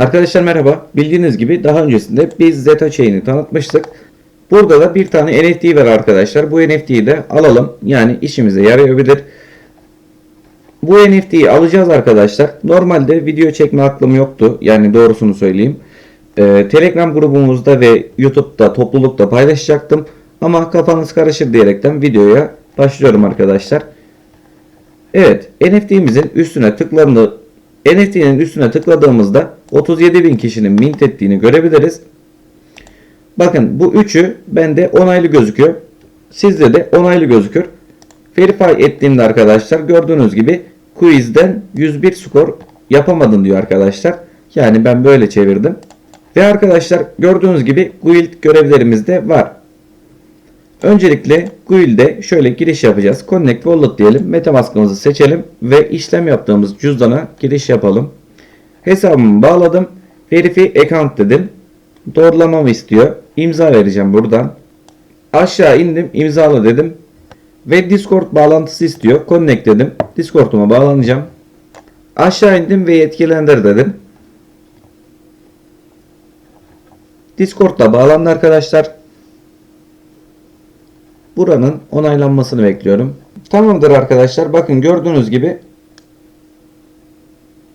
Arkadaşlar merhaba. Bildiğiniz gibi daha öncesinde biz Zeta Chain'i tanıtmıştık. Burada da bir tane NFT var arkadaşlar. Bu NFT'yi de alalım. Yani işimize yarayabilir. Bu NFT'yi alacağız arkadaşlar. Normalde video çekme aklım yoktu. Yani doğrusunu söyleyeyim. Ee, Telegram grubumuzda ve YouTube'da toplulukta paylaşacaktım. Ama kafanız karışır diyerekten videoya başlıyorum arkadaşlar. Evet, NFT'mizin üstüne tıklandı. NFT'nin üstüne tıkladığımızda 37.000 kişinin mint ettiğini görebiliriz. Bakın bu üçü bende onaylı gözüküyor. Sizde de onaylı gözükür. Verify ettiğimde arkadaşlar gördüğünüz gibi quizden 101 skor yapamadın diyor arkadaşlar. Yani ben böyle çevirdim. Ve arkadaşlar gördüğünüz gibi guild görevlerimiz de var. Öncelikle Guild'e şöyle giriş yapacağız. Connect Wallet diyelim. Metamask'ımızı seçelim ve işlem yaptığımız cüzdana giriş yapalım. Hesabımı bağladım. Verify account dedim. Doğrulamamı istiyor. İmza vereceğim buradan. Aşağı indim. imzala dedim. Ve Discord bağlantısı istiyor. Connect dedim. Discord'uma bağlanacağım. Aşağı indim ve yetkilendir dedim. Discord'la bağlandı arkadaşlar. Buranın onaylanmasını bekliyorum. Tamamdır arkadaşlar. Bakın gördüğünüz gibi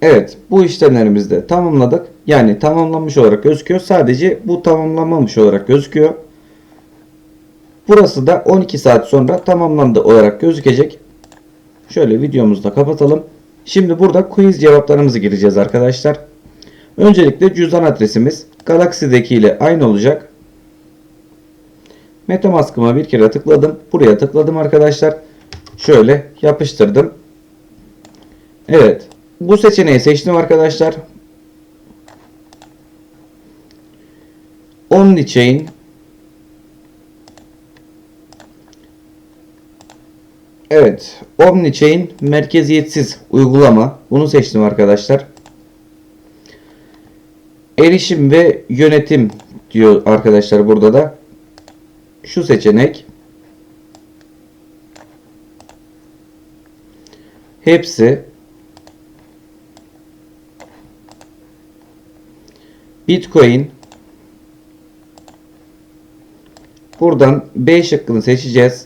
Evet bu işlemlerimizi tamamladık. Yani tamamlanmış olarak gözüküyor. Sadece bu tamamlanmamış olarak gözüküyor. Burası da 12 saat sonra tamamlandı olarak gözükecek. Şöyle videomuzu da kapatalım. Şimdi burada quiz cevaplarımızı gireceğiz arkadaşlar. Öncelikle cüzdan adresimiz Galaxy'deki ile aynı olacak. Metamask'ıma bir kere tıkladım. Buraya tıkladım arkadaşlar. Şöyle yapıştırdım. Evet. Bu seçeneği seçtim arkadaşlar. Omnichain Evet. Omnichain merkeziyetsiz uygulama. Bunu seçtim arkadaşlar. Erişim ve yönetim diyor arkadaşlar burada da. Şu seçenek. Hepsi Bitcoin Buradan B şıkkını seçeceğiz.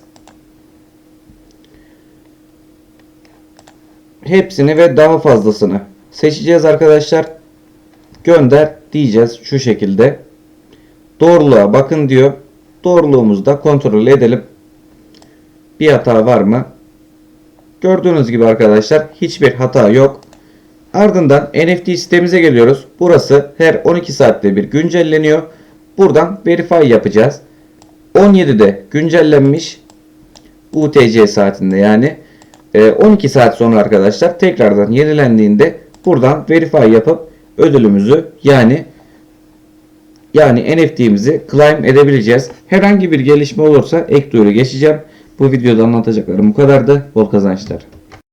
Hepsini ve daha fazlasını seçeceğiz arkadaşlar. Gönder diyeceğiz şu şekilde. Doğruluğa bakın diyor. Doğruluğumuzu da kontrol edelim. Bir hata var mı? Gördüğünüz gibi arkadaşlar hiçbir hata yok. Ardından NFT sitemize geliyoruz. Burası her 12 saatte bir güncelleniyor. Buradan verify yapacağız. 17'de güncellenmiş. UTC saatinde yani. 12 saat sonra arkadaşlar tekrardan yenilendiğinde buradan verify yapıp ödülümüzü yani yani NFT'mizi claim edebileceğiz. Herhangi bir gelişme olursa ek duyuru geçeceğim. Bu videoda anlatacaklarım bu kadardı. Bol kazançlar.